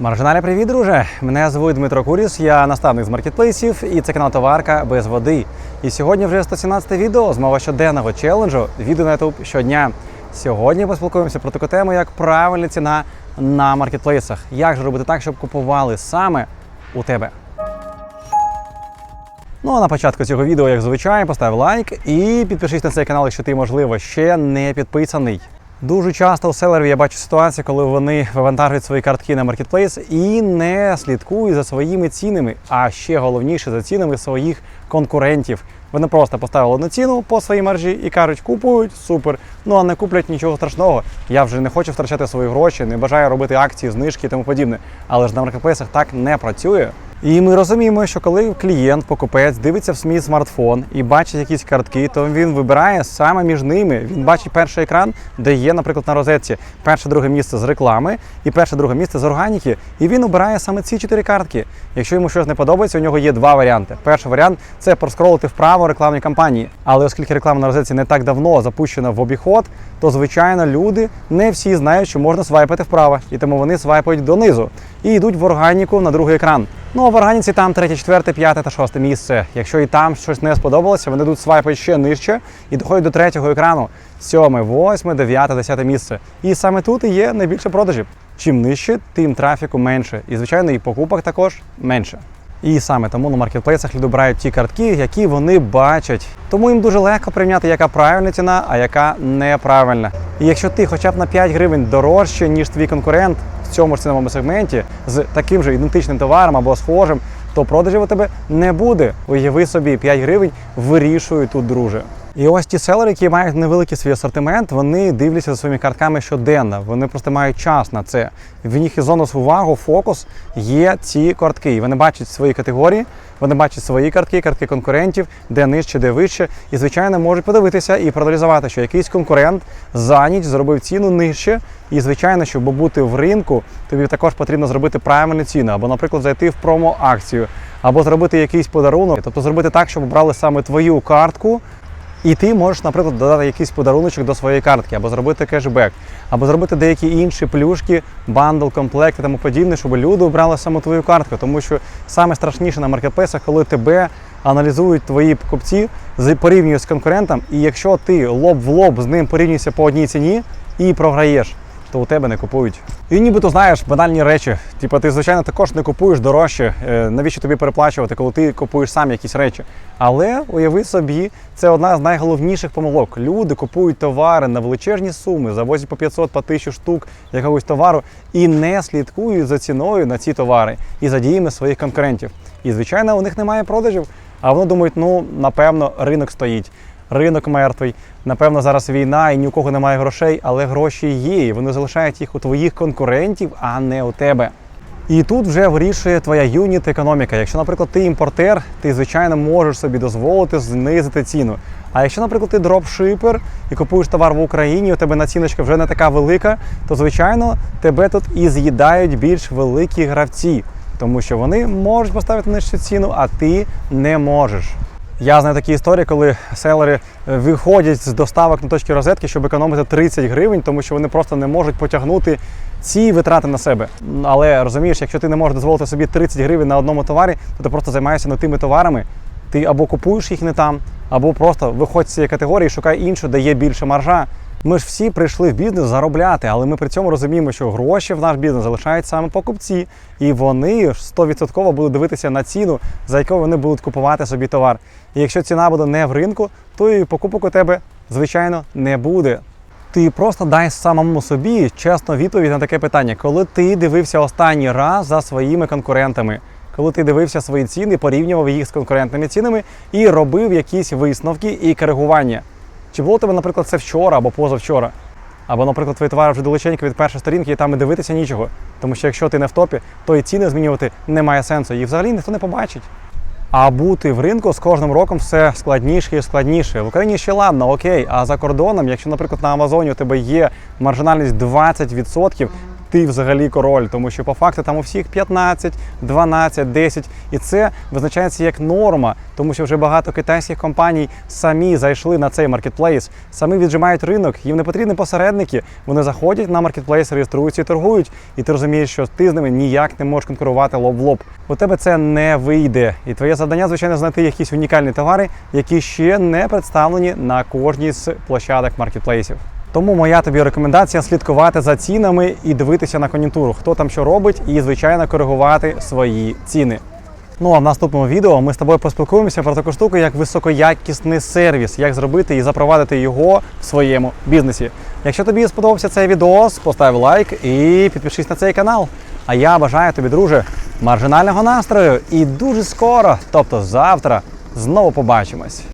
Маржиналі, привіт, друже! Мене звуть Дмитро Куріс, я наставник з маркетплейсів і це канал Товарка без води. І сьогодні вже 117 відео з мого щоденного челенджу відео на YouTube щодня. Сьогодні поспілкуємося про таку тему, як правильна ціна на маркетплейсах. Як же робити так, щоб купували саме у тебе? Ну а на початку цього відео, як звичайно, постав лайк і підпишись на цей канал, якщо ти, можливо, ще не підписаний. Дуже часто у селерів я бачу ситуацію, коли вони вивантажують свої картки на маркетплейс і не слідкують за своїми цінами, а ще головніше за цінами своїх конкурентів. Вони просто поставили одну ціну по своїй маржі і кажуть, купують, супер. Ну а не куплять нічого страшного. Я вже не хочу втрачати свої гроші, не бажаю робити акції, знижки і тому подібне. Але ж на маркетплейсах так не працює. І ми розуміємо, що коли клієнт, покупець дивиться в свій смартфон і бачить якісь картки, то він вибирає саме між ними. Він бачить перший екран, де є, наприклад, на розетці перше друге місце з реклами і перше друге місце з органіки. І він обирає саме ці чотири картки. Якщо йому щось не подобається, у нього є два варіанти. Перший варіант це проскролити вправо рекламні кампанії. Але оскільки реклама на розетці не так давно запущена в обіход, то звичайно люди не всі знають, що можна свайпати вправо, і тому вони свайпають донизу і йдуть в органіку на другий екран. Ну а в органіці там третє, четверте, п'яте та шосте місце. Якщо і там щось не сподобалося, вони йдуть свайпають ще нижче і доходять до третього екрану. Сьоме, восьме, дев'яте, десяте місце. І саме тут і є найбільше продажів. Чим нижче, тим трафіку менше. І звичайно, і покупок також менше. І саме тому на маркетплейсах люди обирають ті картки, які вони бачать. Тому їм дуже легко прийняти, яка правильна ціна, а яка неправильна. І якщо ти хоча б на 5 гривень дорожче, ніж твій конкурент цьому ж ціновому сегменті з таким же ідентичним товаром або схожим, то продажів у тебе не буде. Уяви собі, 5 гривень вирішує тут, друже. І ось ті селери, які мають невеликий свій асортимент, вони дивляться за своїми картками щоденно. Вони просто мають час на це. В них і зонус увагу, фокус є ці картки. Вони бачать свої категорії, вони бачать свої картки, картки конкурентів, де нижче, де вище. І, звичайно, можуть подивитися і проаналізувати, що якийсь конкурент за ніч зробив ціну нижче. І, звичайно, щоб бути в ринку, тобі також потрібно зробити правильну ціну, або, наприклад, зайти в промо-акцію, або зробити якийсь подарунок, тобто зробити так, щоб брали саме твою картку. І ти можеш, наприклад, додати якийсь подаруночок до своєї картки, або зробити кешбек, або зробити деякі інші плюшки, бандл, комплект і тому подібне, щоб люди обрали саме твою картку. Тому що саме страшніше на маркетплейсах, коли тебе аналізують твої покупці, з- порівнюють з конкурентом, і якщо ти лоб в лоб з ним порівнюєшся по одній ціні і програєш. То у тебе не купують. І нібито знаєш банальні речі. Типу, ти, звичайно, також не купуєш дорожче. Е, Навіщо тобі переплачувати, коли ти купуєш сам якісь речі? Але уяви собі, це одна з найголовніших помилок. Люди купують товари на величезні суми, завозять по 500, по 1000 штук якогось товару і не слідкують за ціною на ці товари і за діями своїх конкурентів. І звичайно, у них немає продажів. А вони думають, ну напевно, ринок стоїть. Ринок мертвий, напевно, зараз війна і ні у кого немає грошей, але гроші є. і Вони залишають їх у твоїх конкурентів, а не у тебе. І тут вже вирішує твоя юніт економіка. Якщо, наприклад, ти імпортер, ти звичайно можеш собі дозволити знизити ціну. А якщо, наприклад, ти дропшипер і купуєш товар в Україні, у тебе націночка вже не така велика, то звичайно тебе тут і з'їдають більш великі гравці, тому що вони можуть поставити нижчу ціну, а ти не можеш. Я знаю такі історії, коли селери е, виходять з доставок на точки розетки, щоб економити 30 гривень, тому що вони просто не можуть потягнути ці витрати на себе. Але розумієш, якщо ти не можеш дозволити собі 30 гривень на одному товарі, то ти просто займаєшся не тими товарами. Ти або купуєш їх не там, або просто виходь з цієї категорії, шукай іншу, де є більше маржа. Ми ж всі прийшли в бізнес заробляти, але ми при цьому розуміємо, що гроші в наш бізнес залишають саме покупці, і вони ж 100% будуть дивитися на ціну, за яку вони будуть купувати собі товар. І якщо ціна буде не в ринку, то і покупок у тебе, звичайно, не буде. Ти просто дай самому собі чесну відповідь на таке питання, коли ти дивився останній раз за своїми конкурентами, коли ти дивився свої ціни, порівнював їх з конкурентними цінами і робив якісь висновки і коригування. Чи було тебе, наприклад, це вчора або позавчора? Або, наприклад, твої товари вже далеченько від першої сторінки, і там і дивитися нічого. Тому що якщо ти не в топі, то і ціни змінювати немає сенсу. Їх взагалі ніхто не побачить. А бути в ринку з кожним роком все складніше і складніше. В Україні ще ладно, окей. А за кордоном, якщо, наприклад, на Амазоні у тебе є маржинальність 20%, ти взагалі король, тому що по факту там у всіх 15, 12, 10. І це визначається як норма, тому що вже багато китайських компаній самі зайшли на цей маркетплейс, самі віджимають ринок, їм не потрібні посередники. Вони заходять на маркетплейс, реєструються і торгують. І ти розумієш, що ти з ними ніяк не можеш конкурувати лоб в лоб. У тебе це не вийде. І твоє завдання, звичайно, знайти якісь унікальні товари, які ще не представлені на кожній з площадок маркетплейсів. Тому моя тобі рекомендація слідкувати за цінами і дивитися на кон'юнктуру, хто там що робить, і звичайно коригувати свої ціни. Ну а в наступному відео ми з тобою поспілкуємося про таку штуку, як високоякісний сервіс, як зробити і запровадити його в своєму бізнесі. Якщо тобі сподобався цей відос, постав лайк і підпишись на цей канал. А я бажаю тобі, друже, маржинального настрою і дуже скоро, тобто завтра, знову побачимось.